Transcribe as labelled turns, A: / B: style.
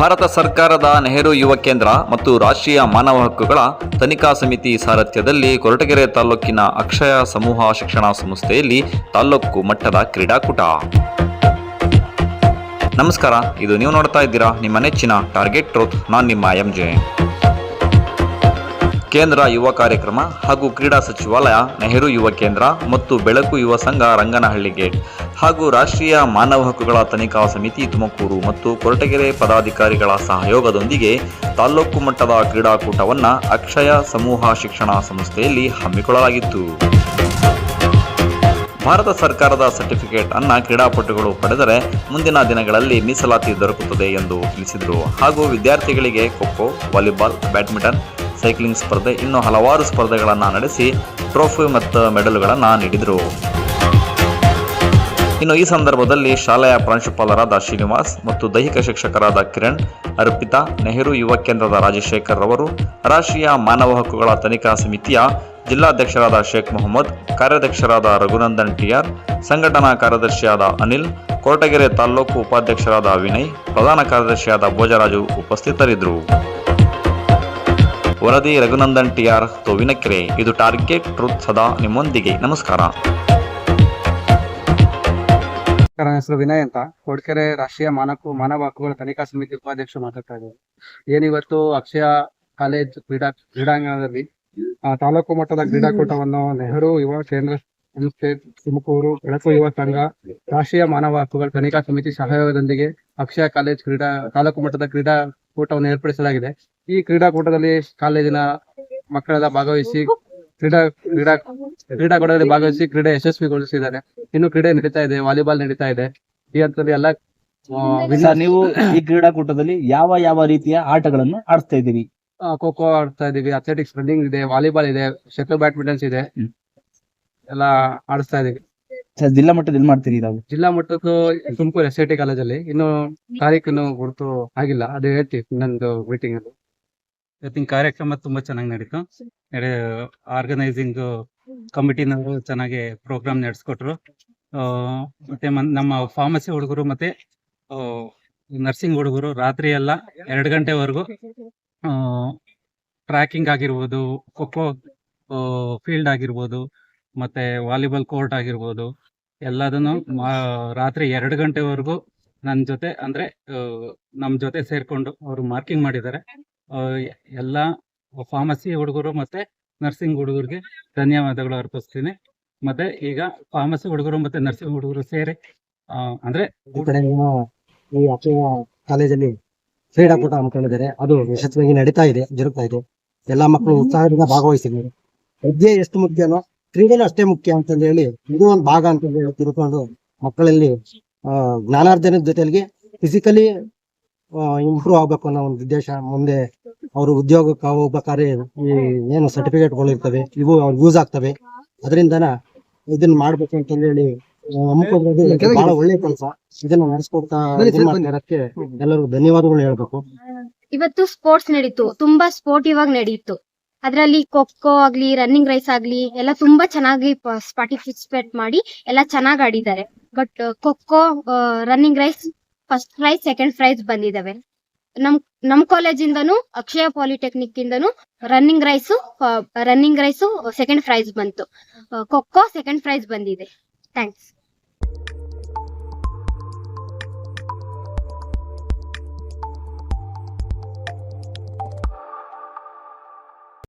A: ಭಾರತ ಸರ್ಕಾರದ ನೆಹರು ಯುವ ಕೇಂದ್ರ ಮತ್ತು ರಾಷ್ಟ್ರೀಯ ಮಾನವ ಹಕ್ಕುಗಳ ತನಿಖಾ ಸಮಿತಿ ಸಾರಥ್ಯದಲ್ಲಿ ಕೊರಟಗೆರೆ ತಾಲೂಕಿನ ಅಕ್ಷಯ ಸಮೂಹ ಶಿಕ್ಷಣ ಸಂಸ್ಥೆಯಲ್ಲಿ ತಾಲೂಕು ಮಟ್ಟದ ಕ್ರೀಡಾಕೂಟ. ನಮಸ್ಕಾರ, ಇದು ನೀವು ನೋಡ್ತಾ ಇದ್ದೀರಾ ನಿಮ್ಮ ನೆಚ್ಚಿನ ಟಾರ್ಗೆಟ್ ಟ್ರೋತ್ ನಾನು ನಿಮ್ಮ ಎಂ ಜೆ ಕೇಂದ್ರ ಯುವ ಕಾರ್ಯಕ್ರಮ ಹಾಗೂ ಕ್ರೀಡಾ ಸಚಿವಾಲಯ, ನೆಹರು ಯುವ ಕೇಂದ್ರ ಮತ್ತು ಬೆಳಕು ಯುವ ಸಂಘ ರಂಗನಹಳ್ಳಿ ಗೇಟ್ ಹಾಗೂ ರಾಷ್ಟ್ರೀಯ ಮಾನವ ಹಕ್ಕುಗಳ ತನಿಖಾ ಸಮಿತಿ ತುಮಕೂರು ಮತ್ತು ಕೊರಟಗೆರೆ ಪದಾಧಿಕಾರಿಗಳ ಸಹಯೋಗದೊಂದಿಗೆ ತಾಲ್ಲೂಕು ಮಟ್ಟದ ಕ್ರೀಡಾಕೂಟವನ್ನು ಅಕ್ಷಯ ಸಮೂಹ ಶಿಕ್ಷಣ ಸಂಸ್ಥೆಯಲ್ಲಿ ಹಮ್ಮಿಕೊಳ್ಳಲಾಗಿತ್ತು. ಭಾರತ ಸರ್ಕಾರದ ಸರ್ಟಿಫಿಕೇಟ್ ಅನ್ನ ಕ್ರೀಡಾಪಟುಗಳು ಪಡೆದರೆ ಮುಂದಿನ ದಿನಗಳಲ್ಲಿ ಮೀಸಲಾತಿ ದೊರಕುತ್ತದೆ ಎಂದು ತಿಳಿಸಿದರು. ಹಾಗೂ ವಿದ್ಯಾರ್ಥಿಗಳಿಗೆ ಖೋಖೋ ವಾಲಿಬಾಲ್, ಬ್ಯಾಡ್ಮಿಂಟನ್ ಸೈಕ್ಲಿಂಗ್ ಸ್ಪರ್ಧೆ, ಇನ್ನೂ ಹಲವಾರು ಸ್ಪರ್ಧೆಗಳನ್ನು ನಡೆಸಿ ಟ್ರೋಫಿ ಮತ್ತು ಮೆಡಲ್ಗಳನ್ನು ನೀಡಿದರು. ಇನ್ನು ಈ ಸಂದರ್ಭದಲ್ಲಿ ಶಾಲೆಯ ಪ್ರಾಂಶುಪಾಲರಾದ ಶ್ರೀನಿವಾಸ್ ಮತ್ತು ದೈಹಿಕ ಶಿಕ್ಷಕರಾದ ಕಿರಣ್, ಅರ್ಪಿತಾ, ನೆಹರು ಯುವ ಕೇಂದ್ರದ ರಾಜಶೇಖರ್ ರವರು ರಾಷ್ಟ್ರೀಯ ಮಾನವ ಹಕ್ಕುಗಳ ತನಿಖಾ ಸಮಿತಿಯ ಜಿಲ್ಲಾಧ್ಯಕ್ಷರಾದ ಶೇಖ್ ಮೊಹಮ್ಮದ್, ಕಾರ್ಯಾಧ್ಯಕ್ಷರಾದ ರಘುನಂದನ್ ಟಿಆರ್, ಸಂಘಟನಾ ಕಾರ್ಯದರ್ಶಿಯಾದ ಅನಿಲ್ ಕೋಟಗೆರೆ ತಾಲೂಕು ಉಪಾಧ್ಯಕ್ಷರಾದ ವಿನಯ್, ಪ್ರಧಾನ ಕಾರ್ಯದರ್ಶಿಯಾದ ಭೋಜರಾಜು ಉಪಸ್ಥಿತರಿದ್ದರು. ವರದಿ ರಘುನಂದನ್ ಟಿಆರ್ ತೋವಿನಕೆರೆ. ಇದು ಟಾರ್ಗೆಟ್ ಟ್ರೂತ್ ಸದಾ ನಿಮ್ಮೊಂದಿಗೆ. ನಮಸ್ಕಾರ.
B: ನನ್ನ ಹೆಸರು ವಿನಯ್ ಅಂತ. ಕೊಡ್ಕೆರೆ ರಾಷ್ಟ್ರೀಯ ಮಾನವ ಮಾನವ ಹಕ್ಕುಗಳ ತನಿಖಾ ಸಮಿತಿ ಉಪಾಧ್ಯಕ್ಷ ಮಾತಾಡ್ತಾ ಇದ್ದೇವೆ ಏನಿವತ್ತು ಅಕ್ಷಯ ಕಾಲೇಜ್ ಕ್ರೀಡಾ, ಕ್ರೀಡಾಂಗಣದಲ್ಲಿ ತಾಲೂಕು ಮಟ್ಟದ ಕ್ರೀಡಾಕೂಟವನ್ನು ನೆಹರು ಯುವ ಕೇಂದ್ರ ಸಂಸ್ಥೆ ತುಮಕೂರು ಬೆಳಕು ಯುವ ಸಂಘ, ರಾಷ್ಟ್ರೀಯ ಮಾನವ ಹಕ್ಕುಗಳ ತನಿಖಾ ಸಮಿತಿ ಸಹಯೋಗದೊಂದಿಗೆ ಅಕ್ಷಯ ಕಾಲೇಜ್ ಕ್ರೀಡಾ, ತಾಲೂಕು ಮಟ್ಟದ ಕ್ರೀಡಾಕೂಟವನ್ನು ಏರ್ಪಡಿಸಲಾಗಿದೆ. ಈ ಕ್ರೀಡಾಕೂಟದಲ್ಲಿ ಕಾಲೇಜಿನ ಮಕ್ಕಳೆಲ್ಲ ಭಾಗವಹಿಸಿ ಕ್ರೀಡಾ ಕ್ರೀಡಾ ಕ್ರೀಡಾಕೂಟದಲ್ಲಿ ಭಾಗವಹಿಸಿ ಕ್ರೀಡೆ ಯಶಸ್ವಿಗೊಳಿಸಿದ್ದಾರೆ. ಇನ್ನು ಕ್ರೀಡೆ ನಡೀತಾ ಇದೆ ವಾಲಿಬಾಲ್ ನಡೀತಾ ಇದೆ. ಈ ಹಂತದಲ್ಲಿ ಎಲ್ಲ
C: ಸರ್ ನೀವು ಈ ಕ್ರೀಡಾಕೂಟದಲ್ಲಿ ಯಾವ ಯಾವ ರೀತಿಯ ಆಟಗಳನ್ನು ಆಡಿಸ್ತಾ ಇದ್ದೀರಿ?
B: ಖೋ ಖೋ ಆಡ್ತಾ ಇದೀವಿ ಅಥ್ಲೆಟಿಕ್ಸ್ ರನ್ನಿಂಗ್ ಇದೆ ವಾಲಿಬಾಲ್ ಇದೆ ಶಟಲ್ ಬ್ಯಾಡ್ಮಿಂಟನ್ಸ್ ಇದೆ.
C: ಹ್ಮ್.
B: ಎಲ್ಲ ಆಡಿಸ್ತಾ ಇದೀವಿ
C: ಸರ್ ಜಿಲ್ಲಾ ಮಟ್ಟದಲ್ಲಿ ಮಾಡ್ತೀರಿ ನಾವು
B: ಜಿಲ್ಲಾ ಮಟ್ಟಕ್ಕೂ ತುಮಕೂರು ಎಸ್ ಐ ಟಿ ಕಾಲೇಜಲ್ಲಿ. ಇನ್ನು ತಾರೀಖನ್ನು ಗುರುತು ಆಗಿಲ್ಲ. ಅದು ಹೇಳ್ತೀವಿ ಇನ್ನೊಂದು ಮೀಟಿಂಗ್ ಅಲ್ಲಿ.
D: ಇವತ್ತಿನ ಕಾರ್ಯಕ್ರಮ ತುಂಬಾ ಚೆನ್ನಾಗಿ ನಡೀತು. ಆರ್ಗನೈಸಿಂಗ್ ಕಮಿಟಿನವರು ಚೆನ್ನಾಗಿ ಪ್ರೋಗ್ರಾಮ್ ನಡೆಸ್ಕೊಟ್ರು. ಮತ್ತೆ ನಮ್ಮ ಫಾರ್ಮಸಿ ಹುಡುಗರು ಮತ್ತೆ ನರ್ಸಿಂಗ್ ಹುಡುಗರು ರಾತ್ರಿ ಎಲ್ಲ ಎರಡು ಗಂಟೆವರೆಗೂ ಟ್ರ್ಯಾಕಿಂಗ್ ಆಗಿರ್ಬೋದು ಖೋಖೋ ಫೀಲ್ಡ್ ಆಗಿರ್ಬೋದು ಮತ್ತೆ ವಾಲಿಬಾಲ್ ಕೋರ್ಟ್ ಆಗಿರ್ಬೋದು ಎಲ್ಲದನ್ನು ರಾತ್ರಿ ಎರಡು ಗಂಟೆವರೆಗೂ ನನ್ನ ಜೊತೆ ಅಂದ್ರೆ ನಮ್ಮ ನಮ್ ಜೊತೆ ಸೇರ್ಕೊಂಡು ಅವರು ಮಾರ್ಕಿಂಗ್ ಮಾಡಿದ್ದಾರೆ. ಆ, ಎಲ್ಲ ಫಾರ್ಮಸಿ ಹುಡುಗರು ಮತ್ತೆ ನರ್ಸಿಂಗ್ ಹುಡುಗರಿಗೆ ಧನ್ಯವಾದಗಳು ಅರ್ಪಿಸ್ತೀನಿ. ಮತ್ತೆ ಈಗ ಫಾರ್ಮಸಿ ಹುಡುಗರು ಮತ್ತೆ ನರ್ಸಿಂಗ್ ಹುಡುಗರು ಸೇರಿ ಆ, ಅಂದ್ರೆ
E: ಕಾಲೇಜಲ್ಲಿ ಕ್ರೀಡಾಕೂಟ ಹಮ್ಮಿಕೊಂಡಿದ್ದಾರೆ. ಅದು ಯಶಸ್ವಿಯಾಗಿ ನಡೀತಾ ಇದೆ ಜರುಗ್ತಾ ಇದೆ. ಎಲ್ಲಾ ಮಕ್ಕಳು ಉತ್ಸಾಹದಿಂದ ಭಾಗವಹಿಸಿದ್ದಾರೆ. ವಿದ್ಯೆ ಎಷ್ಟು ಮುಖ್ಯನೋ ಕ್ರೀಡೆನೂ ಅಷ್ಟೇ ಮುಖ್ಯ ಅಂತಂದು ಹೇಳಿ ಇದು ಒಂದು ಭಾಗ ಅಂತ ಹೇಳಿ ತಿಳ್ಕೊಂಡು ಮಕ್ಕಳಲ್ಲಿ ಆ, ಜ್ಞಾನಾರ್ಜನದ ಜೊತೆಗೆ ಫಿಸಿಕಲಿ ಇಂಪ್ರೂವ್ ಆಗ್ಬೇಕು ಅನ್ನೋ ಒಂದು ಉದ್ದೇಶ ಮುಂದೆ ಅವರು ಉದ್ಯೋಗಕ್ಕೆ ಹೋಗ್ಬೇಕಾದ್ರೆ ಈ ಏನು ಸರ್ಟಿಫಿಕೇಟ್ಗಳು ಇರ್ತವೆ ಇವು ಅವ್ರಿಗೆ ಯೂಸ್ ಆಗ್ತವೆ. ಅದರಿಂದನ ಇದನ್ನ ಮಾಡ್ಬೇಕು ಅಂತಂದು ಹೇಳಿ ಹಮ್ಮಿಕೊಳ್ಳೋದು ಬಹಳ ಒಳ್ಳೆ ಕೆಲಸ. ಇದನ್ನ ನಡೆಸ್ಕೊಡ್ತಾ ಇದನ್ನ ಎಲ್ಲರಿಗೂ ಧನ್ಯವಾದಗಳು ಹೇಳ್ಬೇಕು.
F: ಇವತ್ತು ಸ್ಪೋರ್ಟ್ಸ್ ನಡೀತು ತುಂಬಾ ಸ್ಪೋರ್ಟಿವ್ ಆಗಿ ನಡೀತು. ಅದ್ರಲ್ಲಿ ಖೋಖೋ ಆಗ್ಲಿ ರನ್ನಿಂಗ್ ರೈಸ್ ಆಗ್ಲಿ, ಎಲ್ಲ ತುಂಬಾ ಚೆನ್ನಾಗಿ ಪಾರ್ಟಿಸಿಪೇಟ್ ಮಾಡಿ ಎಲ್ಲ ಚೆನ್ನಾಗಿ ಆಡಿದ್ದಾರೆ. But kho kho running race first prize second prize ಬಂದಿದಾವೆ. ನಮ್ ನಮ್ ಕಾಲೇಜಿಂದನು ಅಕ್ಷಯ ಪಾಲಿಟೆಕ್ನಿಕ್ ಇಂದನು running race running race second prize ಬಂತು. ಖೋಖೋ ಸೆಕೆಂಡ್ ಪ್ರೈಸ್ ಬಂದಿದೆ. ಥ್ಯಾಂಕ್ಸ್